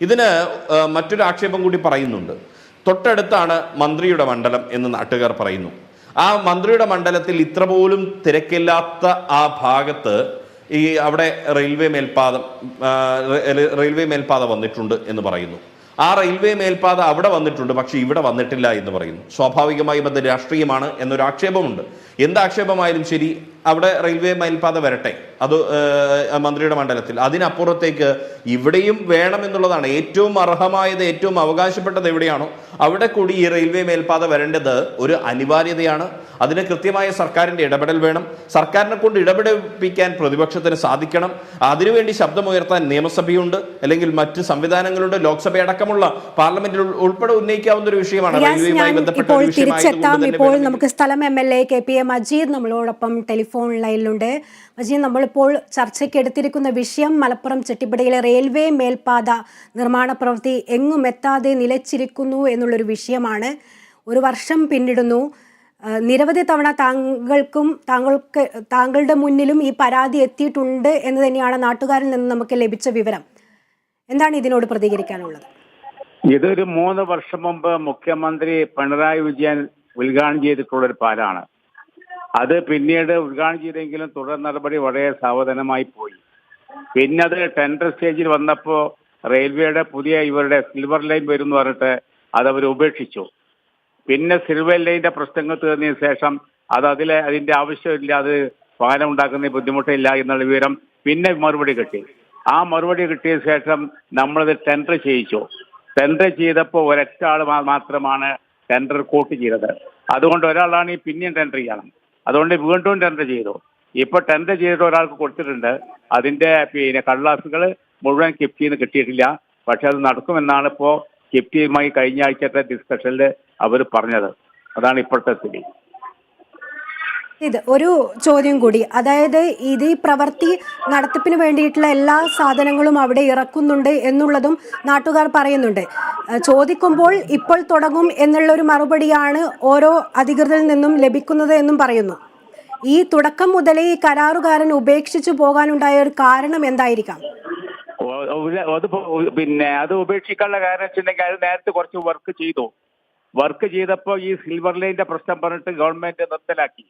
ഇതിന് മറ്റൊരു ആക്ഷേപം കൂടി പറയുന്നുണ്ട്. തൊട്ടടുത്താണ് മന്ത്രിയുടെ മണ്ഡലം എന്ന് നാട്ടുകാർ പറയുന്നു. ആ മന്ത്രിയുടെ മണ്ഡലത്തിൽ ഇത്ര പോലും തിരക്കില്ലാത്ത ആ ഭാഗത്ത് ഈ അവിടെ റെയിൽവേ മേൽപ്പാതം റെയിൽവേ മേൽപ്പാത വന്നിട്ടുണ്ട് എന്ന് പറയുന്നു. ആ റെയിൽവേ മേൽപ്പാത അവിടെ വന്നിട്ടുണ്ട് പക്ഷേ ഇവിടെ വന്നിട്ടില്ല എന്ന് പറയുന്നു. സ്വാഭാവികമായും അത് രാഷ്ട്രീയമാണ് എന്നൊരു ആക്ഷേപമുണ്ട് എന്ത് ആക്ഷേപമായാലും ശരി അവിടെ റെയിൽവേ മയിൽപാത വരട്ടെ. അത് മന്ത്രിയുടെ മണ്ഡലത്തിൽ. അതിനപ്പുറത്തേക്ക് ഇവിടെയും വേണമെന്നുള്ളതാണ്. ഏറ്റവും അർഹമായത് ഏറ്റവും അവകാശപ്പെട്ടത് എവിടെയാണോ അവിടെ കൂടി ഈ റെയിൽവേ മേൽപാത വരേണ്ടത് ഒരു അനിവാര്യതയാണ്. അതിന് കൃത്യമായ സർക്കാരിന്റെ ഇടപെടൽ വേണം. സർക്കാരിനെ കൊണ്ട് ഇടപെടിപ്പിക്കാൻ പ്രതിപക്ഷത്തിന് സാധിക്കണം. അതിനുവേണ്ടി ശബ്ദമുയർത്താൻ നിയമസഭയുണ്ട്. അല്ലെങ്കിൽ മറ്റ് സംവിധാനങ്ങളുണ്ട്. ലോക്സഭ അടക്കമുള്ള പാർലമെന്റിൽ ഉൾ- ഉൾപ്പെടെ ഉന്നയിക്കാവുന്ന ഒരു വിഷയമാണ് റെയിൽവേയുമായി ബന്ധപ്പെട്ട് ഒരു ഇപ്പോൾ നമുക്ക് സ്ഥലം M L A K P A Majeed telephone telephone ലൈനിലുണ്ട്. Majeed നമ്മളിപ്പോൾ ചർച്ചയ്ക്ക് എടുത്തിരിക്കുന്ന വിഷയം മലപ്പുറം ചെട്ടിപ്പടിയിലെ റെയിൽവേ മേൽപ്പാത നിർമ്മാണ പ്രവൃത്തി എങ്ങും എത്താതെ നിലച്ചിരിക്കുന്നു എന്നുള്ളൊരു വിഷയമാണ്. ഒരു വർഷം പിന്നിടുന്നു. നിരവധി തവണ താങ്കൾക്കും താങ്കൾക്ക് താങ്കളുടെ മുന്നിലും ഈ പരാതി എത്തിയിട്ടുണ്ട് എന്ന് തന്നെയാണ് നാട്ടുകാരിൽ നിന്ന് നമുക്ക് ലഭിച്ച വിവരം. എന്താണ് ഇതിനോട് പ്രതികരിക്കാനുള്ളത്? ഇതൊരു മൂന്ന് വർഷം മുമ്പ് മുഖ്യമന്ത്രി പിണറായി വിജയൻ ഉദ്ഘാടനം ചെയ്തിട്ടുള്ള ഒരു പാലാണ്. അത് പിന്നീട് ഉദ്ഘാടനം ചെയ്തെങ്കിലും തുടർ നടപടി വളരെ സാവധാനമായി പോയി. പിന്നെ അത് ടെൻഡർ സ്റ്റേജിൽ വന്നപ്പോൾ റെയിൽവേയുടെ പുതിയ ഇവരുടെ സിൽവർ ലൈൻ വരും എന്ന് പറഞ്ഞിട്ട് അത് അവർ ഉപേക്ഷിച്ചു. പിന്നെ സിൽവർ ലൈനിന്റെ പ്രശ്നങ്ങൾ തീർന്നതിന് ശേഷം അത് അതിലെ അതിന്റെ ആവശ്യമില്ല അത് വാഹനം ഉണ്ടാക്കുന്ന ബുദ്ധിമുട്ടില്ല എന്നുള്ള വിവരം പിന്നെ മറുപടി കിട്ടി. ആ മറുപടി കിട്ടിയ ശേഷം നമ്മളത് ടെൻഡർ ചെയ്യിച്ചു. ടെൻഡർ ചെയ്തപ്പോൾ ഒരൊറ്റ ആൾ മാത്രമാണ് ടെൻഡർ കൂട്ടി ചെയ്തത്. അതുകൊണ്ട് ഒരാളാണ് ഈ പിന്നെയും ടെൻഡർ ചെയ്യണം. അതുകൊണ്ട് വീണ്ടും ടെൻഡർ ചെയ്തു. ഇപ്പൊ ടെൻഡർ ചെയ്തിട്ട് ഒരാൾക്ക് കൊടുത്തിട്ടുണ്ട്. അതിന്റെ പിന്നെ കടലാസുകൾ മുഴുവൻ കിഫ്റ്റിന്ന് കിട്ടിയിട്ടില്ല. പക്ഷെ അത് നടക്കുമെന്നാണ് ഇപ്പോ കിഫ്റ്റിയുമായി കഴിഞ്ഞ ആഴ്ചത്തെ ഡിസ്കഷനിൽ അവർ പറഞ്ഞത്. അതാണ് ഇപ്പോഴത്തെ സ്ഥിതി. ഇത് ഒരു ചോദ്യം കൂടി. അതായത് ഇത് ഈ പ്രവൃത്തി നടത്തിപ്പിന് വേണ്ടിയിട്ടുള്ള എല്ലാ സാധനങ്ങളും അവിടെ ഇറക്കുന്നുണ്ട് എന്നുള്ളതും നാട്ടുകാർ പറയുന്നുണ്ട്. ചോദിക്കുമ്പോൾ ഇപ്പോൾ തുടങ്ങും എന്നുള്ള ഒരു മറുപടിയാണ് ഓരോ അധികൃതരിൽ നിന്നും ലഭിക്കുന്നത് എന്നും പറയുന്നു. ഈ തുടക്കം മുതലേ ഈ കരാറുകാരൻ ഉപേക്ഷിച്ചു പോകാനുണ്ടായ ഒരു കാരണം എന്തായിരിക്കാം? അത് പിന്നെ അത് ഉപേക്ഷിക്കാനുള്ള കാരണം വെച്ചിട്ടുണ്ടെങ്കിൽ അത് നേരത്തെ കുറച്ച് വർക്ക് ചെയ്തു. വർക്ക് ചെയ്തപ്പോൾ ഈ സിൽവർ ലൈനിന്റെ പ്രശ്നം പറഞ്ഞിട്ട് ഗവൺമെന്റ് നിർത്തലാക്കി.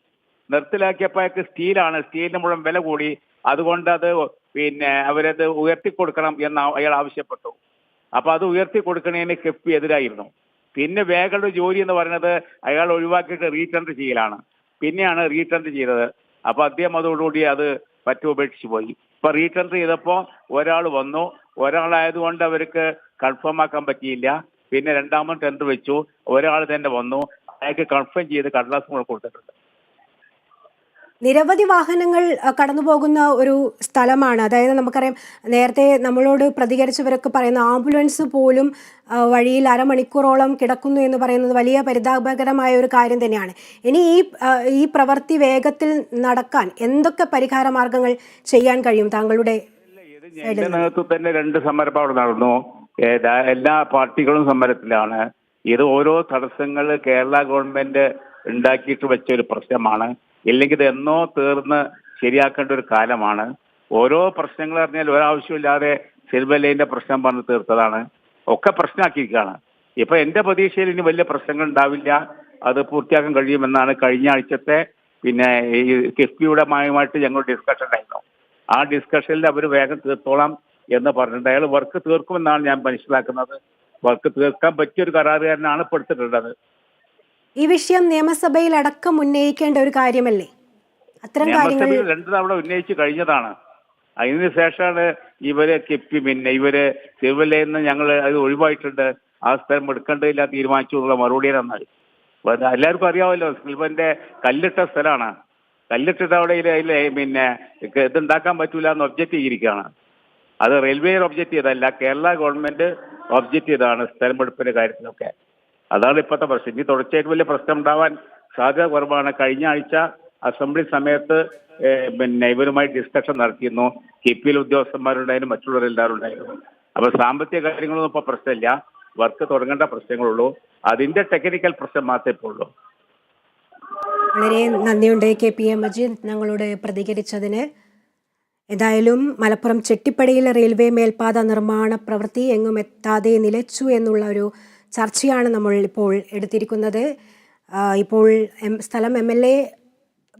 നിർത്തലാക്കിയപ്പോഴേക്ക് സ്റ്റീലാണ്. സ്റ്റീലിന് മുഴുവൻ വില കൂടി. അതുകൊണ്ട് അത് പിന്നെ അവരത് ഉയർത്തി കൊടുക്കണം എന്ന് അയാൾ ആവശ്യപ്പെട്ടു. അപ്പൊ അത് ഉയർത്തി കൊടുക്കുന്നതിന് കിഫ്ബി എതിരായിരുന്നു. പിന്നെ വേഗയുടെ ജോലി എന്ന് പറയുന്നത് അയാൾ ഒഴിവാക്കിയിട്ട് റീടെൻഡർ ചെയ്യലാണ്. പിന്നെയാണ് റീടെൻഡർ ചെയ്തത്. അപ്പൊ അദ്ദേഹം അതോടുകൂടി അത് പറ്റു ഉപേക്ഷിച്ചു പോയി. ഇപ്പൊ റീടെൻഡർ ചെയ്തപ്പോ ഒരാൾ വന്നു. ഒരാളായതുകൊണ്ട് അവർക്ക് കൺഫേം ആക്കാൻ പറ്റിയില്ല. പിന്നെ രണ്ടാമത് ടെൻഡർ വെച്ചു. ഒരാൾ തന്നെ വന്നു. അയാൾക്ക് കൺഫേം ചെയ്ത് കടലാസ് കൂടെ കൊടുത്തിട്ടുണ്ട്. നിരവധി വാഹനങ്ങൾ കടന്നു പോകുന്ന ഒരു സ്ഥലമാണ്. അതായത് നമുക്കറിയാം നേരത്തെ നമ്മളോട് പ്രതികരിച്ചവരൊക്കെ പറയുന്ന ആംബുലൻസ് പോലും വഴിയിൽ അരമണിക്കൂറോളം കിടക്കുന്നു എന്ന് പറയുന്നത് വലിയ പരിതാപകരമായ ഒരു കാര്യം തന്നെയാണ്. ഇനി ഈ ഈ പ്രവൃത്തി വേഗത്തിൽ നടക്കാൻ എന്തൊക്കെ പരിഹാര മാർഗങ്ങൾ ചെയ്യാൻ കഴിയും താങ്കളുടെ നേതൃത്വത്തിൽ തന്നെ രണ്ട് സമരം നടന്നു. എല്ലാ പാർട്ടികളും സമരത്തിലാണ്. ഇത് ഓരോ തടസ്സങ്ങൾ കേരള ഗവൺമെന്റ് ഉണ്ടാക്കിയിട്ട് വെച്ച ഒരു പ്രശ്നമാണ്. ഇല്ലെങ്കിൽ ഇത് എന്നോ തീർന്ന് ശരിയാക്കേണ്ട ഒരു കാലമാണ്. ഓരോ പ്രശ്നങ്ങൾ പറഞ്ഞാൽ ഒരാവശ്യമില്ലാതെ സിൽവർ ലൈനിന്റെ പ്രശ്നം പറഞ്ഞ് തീർത്തതാണ്. ഒക്കെ പ്രശ്നമാക്കിയിരിക്കുകയാണ്. ഇപ്പൊ എന്റെ പ്രതീക്ഷയിൽ ഇനി വലിയ പ്രശ്നങ്ങൾ ഉണ്ടാവില്ല. അത് പൂർത്തിയാക്കാൻ കഴിയുമെന്നാണ് കഴിഞ്ഞ ആഴ്ചത്തെ പിന്നെ ഈ കിഫ്ബിയുടെ മായുമായിട്ട് ഞങ്ങൾ ഡിസ്കഷൻ ഉണ്ടായിരുന്നു. ആ ഡിസ്കഷനിൽ അവർ വേഗം തീർത്തോളാം എന്ന് പറഞ്ഞിട്ടുണ്ട്. അയാൾ വർക്ക് തീർക്കുമെന്നാണ് ഞാൻ മനസ്സിലാക്കുന്നത്. വർക്ക് തീർക്കാൻ പറ്റിയ ഒരു കരാറുകാരനാണ് ഇപ്പോൾ എടുത്തിട്ടുള്ളത്. ഈ വിഷയം നിയമസഭയിൽ അടക്കം ഉന്നയിക്കേണ്ട ഒരു കാര്യമല്ലേ? അത്തരം കാര്യങ്ങൾ നിയമസഭയിൽ രണ്ടു തവണ ഉന്നയിച്ചു കഴിഞ്ഞതാണ്. അതിന് ശേഷമാണ് ഇവർ കിപ്പി പിന്നെ ഇവർ സിവിൽ നിന്ന് ഞങ്ങൾ അത് ഒഴിവായിട്ടുണ്ട്. ആ സ്ഥലം എടുക്കേണ്ടതില്ല തീരുമാനിച്ചു എന്നുള്ള മറുപടി തന്നത് എല്ലാവർക്കും അറിയാമല്ലോ സിൽവന്റെ കല്ലിട്ട സ്ഥലമാണ്. കല്ലിട്ടിട്ട് അവിടെ പിന്നെ ഇത് ഉണ്ടാക്കാൻ പറ്റൂല എന്ന് ഒബ്ജക്റ്റ് ചെയ്തിരിക്കുകയാണ്. അത് റെയിൽവേ ഒബ്ജക്റ്റ് ചെയ്തല്ല കേരള ഗവൺമെന്റ് ഒബ്ജക്റ്റ് ചെയ്തതാണ് സ്ഥലം എടുപ്പിന്റെ കാര്യത്തിലൊക്കെ. അതാണ് ഇപ്പോഴത്തെ പ്രശ്നം. ഇനി തുടർച്ചയായിട്ട് വലിയ പ്രശ്നം ഉണ്ടാവാൻ സാധ്യത കുറവാണ്. കഴിഞ്ഞ ആഴ്ച അസംബ്ലി സമയത്ത് പിന്നെ ഇവരുമായി ഡിസ്കഷൻ നടത്തിയിരുന്നു. കെ പി എൽ ഉദ്യോഗസ്ഥന്മാരുണ്ടായിരുന്നു മറ്റുള്ളവരെല്ലാവരും ഉണ്ടായിരുന്നു. അപ്പൊ സാമ്പത്തിക കാര്യങ്ങളൊന്നും ഇപ്പൊ പ്രശ്നമില്ല. വർക്ക് തുടങ്ങേണ്ട പ്രശ്നങ്ങളുള്ളൂ അതിന്റെ ടെക്നിക്കൽ പ്രശ്നം മാത്രമേ ഇപ്പോൾ ഉള്ളൂ. വളരെ നന്ദിയുണ്ട് കെ പി എം മജീദ് ഞങ്ങളോട് പ്രതികരിച്ചതിന്. ഏതായാലും മലപ്പുറം ചെട്ടിപ്പടിയിലെ റെയിൽവേ മേൽപ്പാത നിർമ്മാണ പ്രവൃത്തി എങ്ങും എത്താതെ നിലച്ചു എന്നുള്ള ഒരു ചർച്ചയാണ് നമ്മൾ ഇപ്പോൾ എടുത്തിരിക്കുന്നത്. ഇപ്പോൾ എം സ്ഥലം എം എൽ എ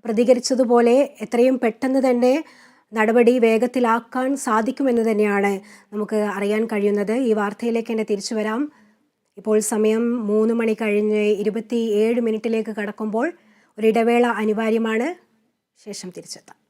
പ്രതികരിച്ചതുപോലെ എത്രയും പെട്ടെന്ന് തന്നെ നടപടി വേഗത്തിലാക്കാൻ സാധിക്കുമെന്ന് തന്നെയാണ് നമുക്ക് അറിയാൻ കഴിയുന്നത്. ഈ വാർത്തയിലേക്ക് തന്നെ തിരിച്ചു വരാം. ഇപ്പോൾ സമയം മൂന്ന് മണി കഴിഞ്ഞ് ഇരുപത്തി ഏഴ് മിനിറ്റിലേക്ക് കടക്കുമ്പോൾ ഒരിടവേള അനിവാര്യമാണ്. ശേഷം തിരിച്ചെത്താം.